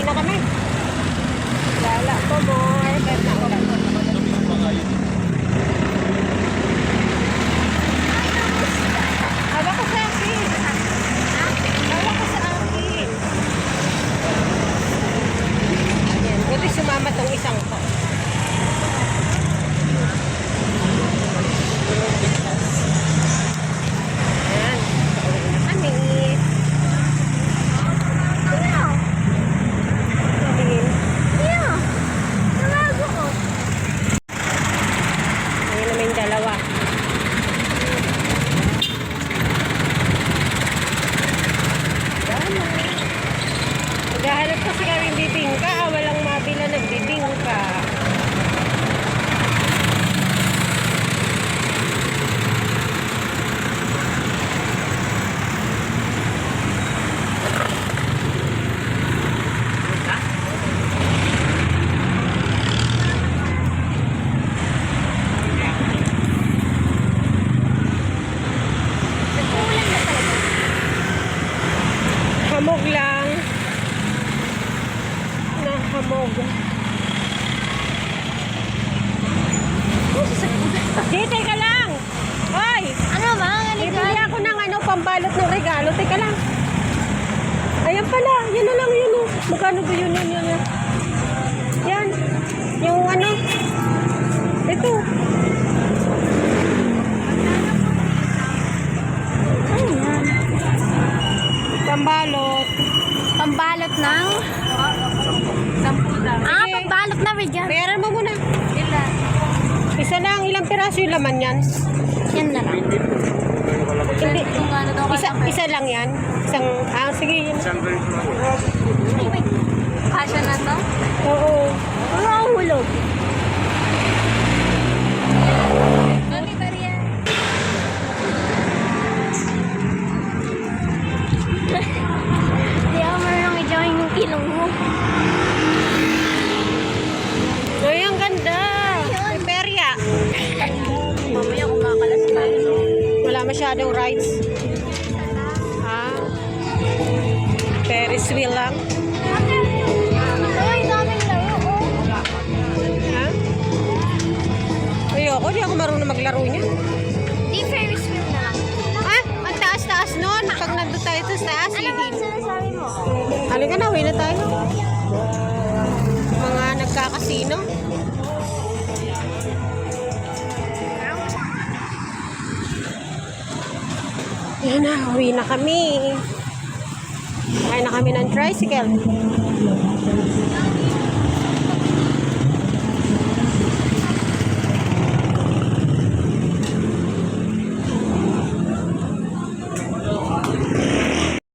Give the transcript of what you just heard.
Uwi na kami. Lala po more. Kahit na ulan. Hawa ko sa akin. Hawa ko sa akin. Buti sumama tong isang to. Ayan. Pauwi na kami. Tingin. Ayan naman yung dalawa. Dalawa. Naghahanap kasi kami bibingka. ah. Walang mabila ng bibingka. Hamog lang. Hamog. Di, teka lang. Hoy! Ano ba? Bibili ako ng ano, pambalot ng regalo. Teka lang. Ayan pala. Yan na lang yun. Oh. Magkano ba yun? Yan, yan. Yan. Yung ano. Ito. Ayan. Pambalot. Pambalot ng... Ah, Sige. pambalot na regalo. Bayaran mo muna. Isa lang. Ilang piraso yung laman yan? Yan na lang. Hindi. Ano daw Isa, isa lang yan? Isang, ah, sige. Yun. Kasha na to? Oo. Ano ang hulog? Mami, Maria. Hindi ako marunong i-join yung kilong mo. Masyadong rides. Ah. Ferris wheel lang. Ay, daming laro. Ha? Ayoko, di ako marunong maglaro niya. Di Ferris wheel na lang. Ah, ang taas-taas nun. Pag nandun tayo sa taas, Ano ba hihin. sinasabi mo? Halika na, uwi na tayo. Mga nagkakasino. Yan na, uwi na kami. Kaya na kami ng tricycle.